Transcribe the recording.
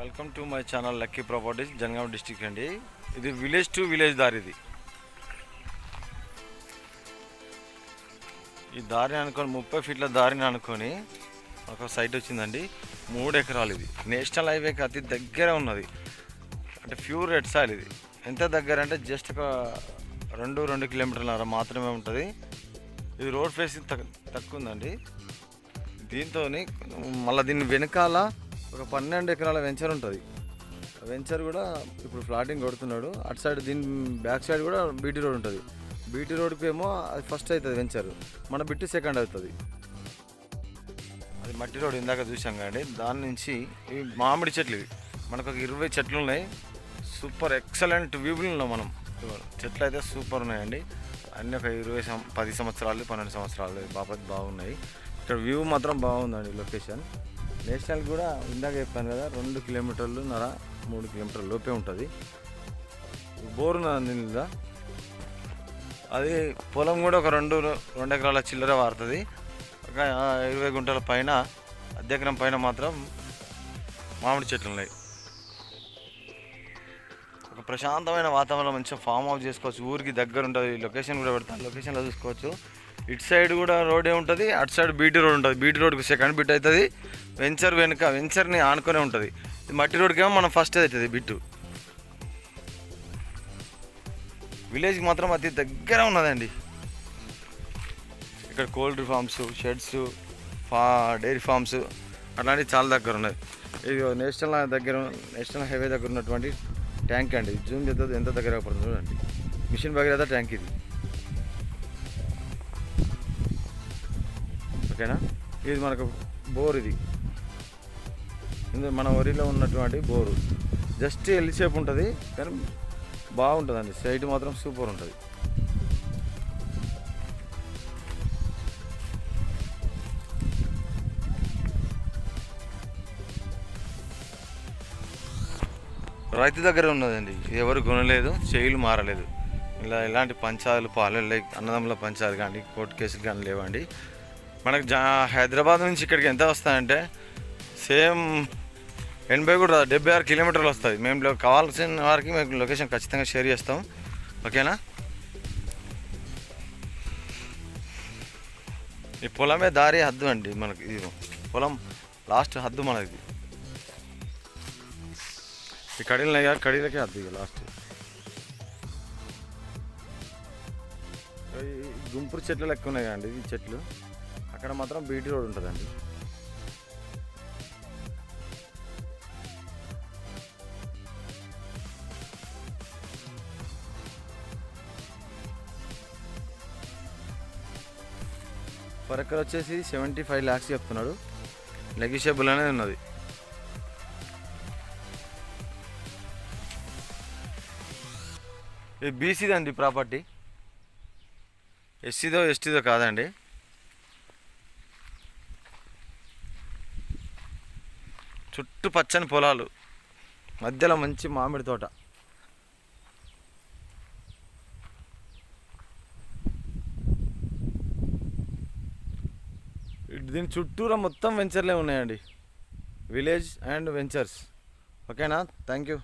Welcome to my channel lucky properties Jangaon district అండి. ఇది village to village దారి ఇది. ఈ దారిని అనుకొని ముప్పై ఫీట్ల దారిని అనుకొని ఒక సైట్ వచ్చిందండి. మూడు ఎకరాలు ఇది. నేషనల్ హైవేకి అతి దగ్గర ఉన్నది. అంటే ప్యూర్ రెడ్ సాయిల్ ఇది. ఎంత దగ్గర అంటే జస్ట్ ఒక రెండు రెండు కిలోమీటర్ల మాత్రమే ఉంటుంది. ఇది రోడ్ ఫేసింగ్ తక్కువ ఉందండి. దీంతో మళ్ళీ దీని వెనకాల ఒక పన్నెండు ఎకరాల వెంచర్ ఉంటుంది. వెంచర్ కూడా ఇప్పుడు ఫ్లాటింగ్ కొడుతున్నాడు. అటు సైడ్ దీని బ్యాక్ సైడ్ కూడా బీటీ రోడ్ ఉంటుంది. బీటీ రోడ్కి ఏమో అది ఫస్ట్ అవుతుంది వెంచర్. మన బిట్టి సెకండ్ అవుతుంది. అది మట్టి రోడ్ ఇందాక చూసాం కానీ దాని నుంచి ఇవి మామిడి చెట్లు ఇవి. మనకు ఒక ఇరవై చెట్లు ఉన్నాయి. సూపర్ ఎక్సలెంట్ వ్యూలు ఉన్నాం మనం. చెట్లు అయితే సూపర్ ఉన్నాయండి. అన్ని ఒక ఇరవై సం పది సంవత్సరాలు పన్నెండు సంవత్సరాలు బాపతి బాగున్నాయి. ఇక్కడ వ్యూ మాత్రం బాగుందండి లొకేషన్. నేషనల్ కూడా ఇందాక చెప్పాను కదా రెండు కిలోమీటర్లు నర మూడు కిలోమీటర్ల లోపే ఉంటుంది. బోరున ఉన్నది నిందా అది పొలం కూడా ఒక రెండు రెండు ఎకరాల చిల్లర వారుతుంది. ఒక ఇరవై గుంటల పైన అర్ధ ఎకరం పైన మాత్రం మామిడి చెట్లు ఉన్నాయి. ఒక ప్రశాంతమైన వాతావరణం మంచిగా ఫామ్ హౌస్ చేసుకోవచ్చు. ఊరికి దగ్గర ఉంటుంది లొకేషన్ కూడా పెడతాను లొకేషన్లో చూసుకోవచ్చు. ఇటు సైడ్ కూడా రోడ్ ఉంటుంది అటు సైడ్ బీటీ రోడ్ ఉంటుంది. బీటీ రోడ్కి సెకండ్ బిట్ అవుతుంది వెంచర్ వెనుక వెంచర్ని ఆనుకునే ఉంటుంది. ఇది మట్టి రోడ్కేమో మనం ఫస్ట్ అవుతుంది బిట్టు. విలేజ్కి మాత్రం అతి దగ్గర ఉన్నదండి. ఇక్కడ కోల్డ్ ఫార్మ్స్ షెడ్స్ ఫా డైరీ ఫార్మ్స్ అట్లాంటివి చాలా దగ్గర ఉన్నాయి ఇది నేషనల్ దగ్గర నేషనల్ హైవే దగ్గర ఉన్నటువంటి ట్యాంక్ అండి. జూమ్ చేస్తే ఎంత దగ్గర పడుతుంది చూడండి. మిషన్ భగీరథ ట్యాంక్ ఇది. ఓకేనా? ఇది మనకు బోర్ ఇది. ఇందులో మన వరిలో ఉన్నటువంటి బోరు. జస్ట్ ఎల్లి షేప్ ఉంటుంది కానీ బాగుంటుందండి. సైడ్ మాత్రం సూపర్ ఉంటుంది. రైతు దగ్గర ఉన్నదండి. ఎవరు కొనలేదు చేయిలు మారలేదు. ఇలా ఎలాంటి పంచాలు పాలలు అన్నదమ్ముల పంచాలు కానీ కోర్టు కేసులు కానీ లేవండి. మనకు జా హైదరాబాద్ నుంచి ఇక్కడికి ఎంత వస్తాయంటే సేమ్ ఎనభై కూడా రాదు, డెబ్బై ఆరు కిలోమీటర్లు వస్తుంది. మేము కావాల్సిన వారికి మేము లొకేషన్ ఖచ్చితంగా షేర్ చేస్తాం. ఓకేనా? ఈ పొలమే దారి హద్దు అండి మనకి ఇది. పొలం లాస్ట్ హద్దు మనది. ఈ కడీలు కడీలకే హద్దు ఇక లాస్ట్. గుంపురు చెట్లు లెక్క ఉన్నాయి అండి ఈ చెట్లు. అక్కడ మాత్రం బీటీ రోడ్ ఉంటుందండి. పర్ ఎకర్ వచ్చేసి సెవెంటీ ఫైవ్ ల్యాక్స్ చెప్తున్నాడు. నెగిషియబుల్ అనేది ఉన్నది. ఇది బీసీదండి అండి ప్రాపర్టీ. ఎస్సీదో ఎస్టీదో కాదండి. చుట్టూ పచ్చని పొలాలు. మధ్యలో మంచి మామిడి తోట. దీని చుట్టూరా మొత్తం వెంచర్లే ఉన్నాయండి. విలేజ్ అండ్ వెంచర్స్ ఓకేనా థ్యాంక్ యూ